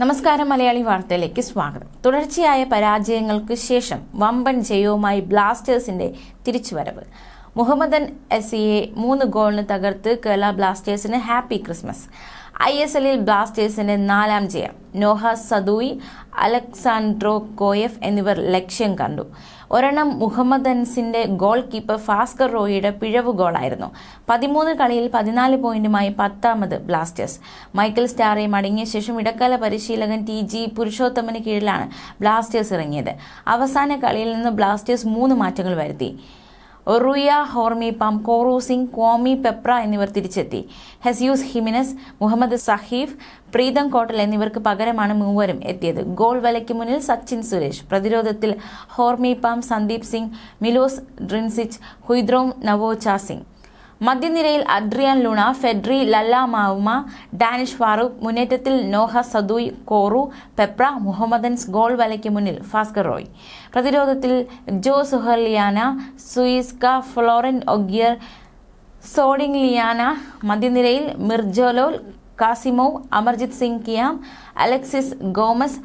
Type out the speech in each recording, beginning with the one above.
നമസ്കാരം മലയാളി വാർത്തയിലേക്ക് സ്വാഗതം. തുടർച്ചയായ പരാജയങ്ങൾക്ക് ശേഷം വമ്പൻ ജയവുമായി ബ്ലാസ്റ്റേഴ്സിന്റെ തിരിച്ചുവരവ്. മുഹമ്മദൻ എസിയെ സിയെ മൂന്ന് ഗോളിന് തകർത്ത് കേരള ബ്ലാസ്റ്റേഴ്സിന് ഹാപ്പി ക്രിസ്മസ്. ഐ എസ് എല്ലിൽ ബ്ലാസ്റ്റേഴ്സിന്റെ നാലാം ജയം. നോഹ സദൂയി അലക്സാൻഡ്രോ കോയഫ് എന്നിവർ ലക്ഷ്യം കണ്ടു. ഒരെണ്ണം മുഹമ്മദൻസിന്റെ ഗോൾ കീപ്പർ ഫാസ്കർ റോയിയുടെ പിഴവ് ഗോളായിരുന്നു പതിമൂന്ന് കളിയിൽ പതിനാല് പോയിന്റുമായി പത്താമത് ബ്ലാസ്റ്റേഴ്സ്. മൈക്കിൾ സ്റ്റാറെ മടങ്ങിയ ശേഷം ഇടക്കാല പരിശീലകൻ ടി ജി പുരുഷോത്തമന് കീഴിലാണ് ബ്ലാസ്റ്റേഴ്സ് ഇറങ്ങിയത്. അവസാന കളിയിൽ നിന്ന് ബ്ലാസ്റ്റേഴ്സ് മൂന്ന് മാറ്റങ്ങൾ വരുത്തി. ഒറുയ Hormipam Koru Singh Kwame Peprah എന്നിവർ തിരിച്ചെത്തി. ഹെസ്യൂസ് ഹിമിനസ് മുഹമ്മദ് സഹീഫ് പ്രീതം കോട്ടൽ എന്നിവർക്ക് പകരമാണ് മൂവരും എത്തിയത്. ഗോൾ വലയ്ക്ക് മുന്നിൽ സച്ചിൻ സുരേഷ്. പ്രതിരോധത്തിൽ Hormipam Sandeep Singh Milos Drincic Huidrom Naocha Singh. മധ്യനിരയിൽ അഡ്രിയാൻ ലുണ ഫെഡ്രി ലല്ല മാവുമ ഡാനിഷ് ഫാറൂഖ് മുന്നേറ്റത്തിൽ Noah Sadaoui Kwame Peprah Mohammedans goal വലയ്ക്ക് മുന്നിൽ ഫാസ്കർ റോയ്. പ്രതിരോധത്തിൽ ജോ സുഹർലിയാന സുയിസ്ക ഫ്ലോറൻ ഒഗിയർ സോഡിംഗ് ലിയാന മധ്യനിരയിൽ Mirjalol Kasimov Amarjit Singh Kiyam Alexis Gomez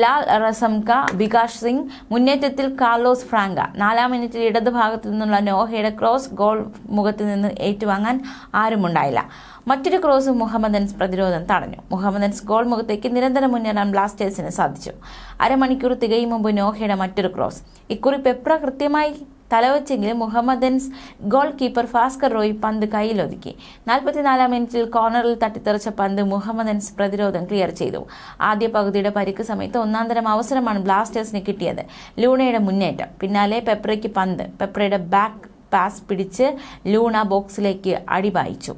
Lalremsanga Bikash Singh. മുന്നേറ്റത്തിൽ കാർലോസ് ഫ്രാങ്ക. നാലാം മിനിറ്റിൽ ഇടതുഭാഗത്തു നിന്നുള്ള നോഹയുടെ ക്രോസ് ഗോൾ മുഖത്ത് നിന്ന് ഏറ്റുവാങ്ങാൻ ആരുമുണ്ടായില്ല. മറ്റൊരു ക്രോസ് മുഹമ്മദൻസ് പ്രതിരോധം തടഞ്ഞു. മുഹമ്മദൻസ് ഗോൾ മുഖത്തേക്ക് നിരന്തരം മുന്നേറാൻ ബ്ലാസ്റ്റേഴ്സിന് സാധിച്ചു. അരമണിക്കൂർ തികയും മുമ്പ് നോഹയുടെ മറ്റൊരു ക്രോസ്. ഇക്കുറി പെപ്ര കൃത്യമായി തലവച്ചെങ്കിലും മുഹമ്മദൻസ് ഗോൾ കീപ്പർ ഫാസ്കർ റോയ് പന്ത് കയ്യിലൊതുക്കി. നാൽപ്പത്തിനാലാം മിനിറ്റിൽ കോർണറിൽ തട്ടിത്തെറിച്ച പന്ത് മുഹമ്മദൻസ് പ്രതിരോധം ക്ലിയർ ചെയ്തു. ആദ്യ പകുതിയുടെ പരിക്ക് സമയത്ത് ഒന്നാന്തരം അവസരമാണ് ബ്ലാസ്റ്റേഴ്സിന് കിട്ടിയത് ലൂണയുടെ മുന്നേറ്റം. പിന്നാലെ പെപ്രയ്ക്ക് പന്ത്. പെപ്രയുടെ ബാക്ക് പാസ് പിടിച്ച് ലൂണ ബോക്സിലേക്ക് അടിവായിച്ചു.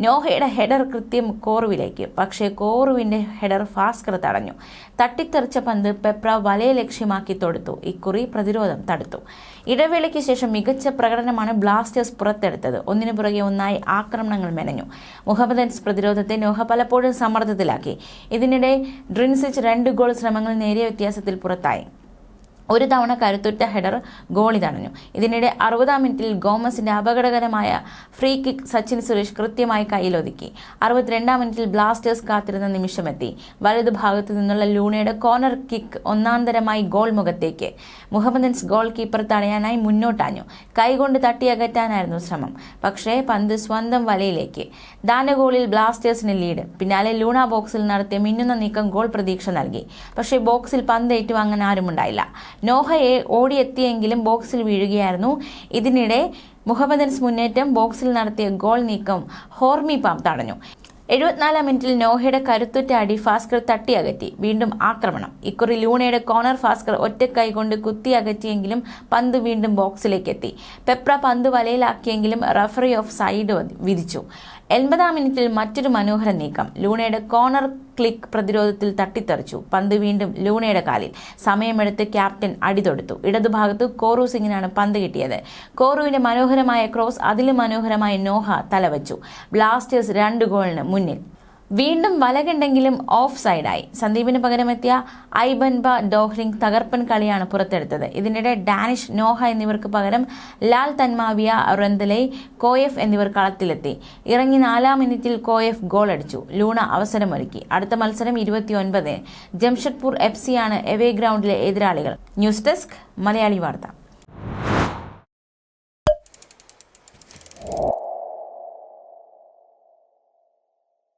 നോഹയുടെ ഹെഡർ കൃത്യം കോറുവിലേക്ക് പക്ഷേ കോറുവിന്റെ ഹെഡർ ഫാസ്കർ തടഞ്ഞു. തട്ടിത്തെറിച്ച പന്ത് പെപ്ര വലയ ലക്ഷ്യമാക്കി തൊടുത്തു. ഇക്കുറി പ്രതിരോധം തടുത്തു. ഇടവേളയ്ക്ക് ശേഷം മികച്ച പ്രകടനമാണ് ബ്ലാസ്റ്റേഴ്സ് പുറത്തെടുത്തത്. ഒന്നിനു പുറകെ ഒന്നായി ആക്രമണങ്ങൾ മെനഞ്ഞു. മുഹമ്മദൻസ് പ്രതിരോധത്തെ നോഹ പലപ്പോഴും സമ്മർദ്ദത്തിലാക്കി. ഇതിനിടെ ഡ്രിൻസിച്ച് രണ്ട് ഗോൾ ശ്രമങ്ങൾ നേരിയ വ്യത്യാസത്തിൽ പുറത്തായി. ഒരു തവണ കരുത്തുറ്റ ഹെഡർ ഗോളി തടഞ്ഞു. ഇതിനിടെ അറുപതാം മിനിറ്റിൽ ഗോമസിന്റെ അപകടകരമായ ഫ്രീ കിക്ക് സച്ചിൻ സുരേഷ് കൃത്യമായി കയ്യിലൊതുക്കി. അറുപത്തിരണ്ടാം മിനിറ്റിൽ ബ്ലാസ്റ്റേഴ്സ് കാത്തിരുന്ന നിമിഷമെത്തി. വലതു ഭാഗത്തു നിന്നുള്ള ലൂണയുടെ കോർണർ കിക്ക് ഒന്നാന്തരമായി ഗോൾ മുഖത്തേക്ക്. മുഹമ്മദൻസ് ഗോൾ കീപ്പർ തടയാനായി മുന്നോട്ടാഞ്ഞു. കൈകൊണ്ട് തട്ടിയകറ്റാനായിരുന്നു ശ്രമം. പക്ഷേ പന്ത് സ്വന്തം വലയിലേക്ക്. ദാനഗോളിൽ ബ്ലാസ്റ്റേഴ്സിന് ലീഡ്. പിന്നാലെ ലൂണ ബോക്സിൽ നടത്തിയ മിന്നുന്ന നീക്കം ഗോൾ പ്രതീക്ഷ നൽകി. പക്ഷേ ബോക്സിൽ പന്ത് ഏറ്റുവാങ്ങാൻ ആരുമുണ്ടായില്ല. നോഹയെ ഓടിയെത്തിയെങ്കിലും ബോക്സിൽ വീഴുകയായിരുന്നു. ഇതിനിടെ മുഹമ്മദൻസ് മുന്നേറ്റം ബോക്സിൽ നടത്തിയ ഗോൾ നീക്കം ഹോർമി പാം തടഞ്ഞു. എഴുപത്തിനാലാം മിനിറ്റിൽ നോഹയുടെ കരുത്തുറ്റ അടി ഫാസ്കർ തട്ടിയകറ്റി. വീണ്ടും ആക്രമണം. ഇക്കുറി ലൂണയുടെ കോർണർ ഫാസ്കർ ഒറ്റക്കൈ കൊണ്ട് കുത്തി അകറ്റിയെങ്കിലും പന്ത് വീണ്ടും ബോക്സിലേക്ക് എത്തി പെപ്ര പന്ത് വലയിലാക്കിയെങ്കിലും റഫറി ഓഫ് സൈഡ് വിധിച്ചു. എൺപതാം മിനിറ്റിൽ മറ്റൊരു മനോഹര നീക്കം. ലൂണയുടെ കോർണർ ക്ലിക്ക് പ്രതിരോധത്തിൽ തട്ടിത്തെറിച്ചു. പന്ത് വീണ്ടും ലൂണയുടെ കാലിൽ. സമയമെടുത്ത് ക്യാപ്റ്റൻ അടിതൊടുത്തു ഇടതുഭാഗത്ത് കോറു സിംഗിനാണ് പന്ത് കിട്ടിയത്. കോറുവിന്റെ മനോഹരമായ ക്രോസ് അതിലും മനോഹരമായ നോഹ തലവച്ചു. ബ്ലാസ്റ്റേഴ്സ് രണ്ട് ഗോളിന് മുന്നിൽ. വീണ്ടും വലകണ്ടെങ്കിലും ഓഫ് സൈഡായി സന്ദീപിന് പകരമെത്തിയ ഐബൻബ ഡോഹ്ലിംഗ് തകർപ്പൻ കളിയാണ് പുറത്തെടുത്തത്. ഇതിനിടെ ഡാനിഷ് നോഹ എന്നിവർക്ക് പകരം ലാൽ തന്മാവിയ റെന്തലൈ കോയഫ് എന്നിവർ കളത്തിലെത്തി. ഇറങ്ങി നാലാം മിനിറ്റിൽ കോയഫ് ഗോൾ അടിച്ചു ലൂണ അവസരമൊരുക്കി. അടുത്ത മത്സരം ഇരുപത്തിയൊൻപത് ജംഷഡ്പൂർ എഫ് സിയാണ് എവേ ഗ്രൗണ്ടിലെ എതിരാളികൾ. ന്യൂസ് ഡെസ്ക് മലയാളി വാർത്ത.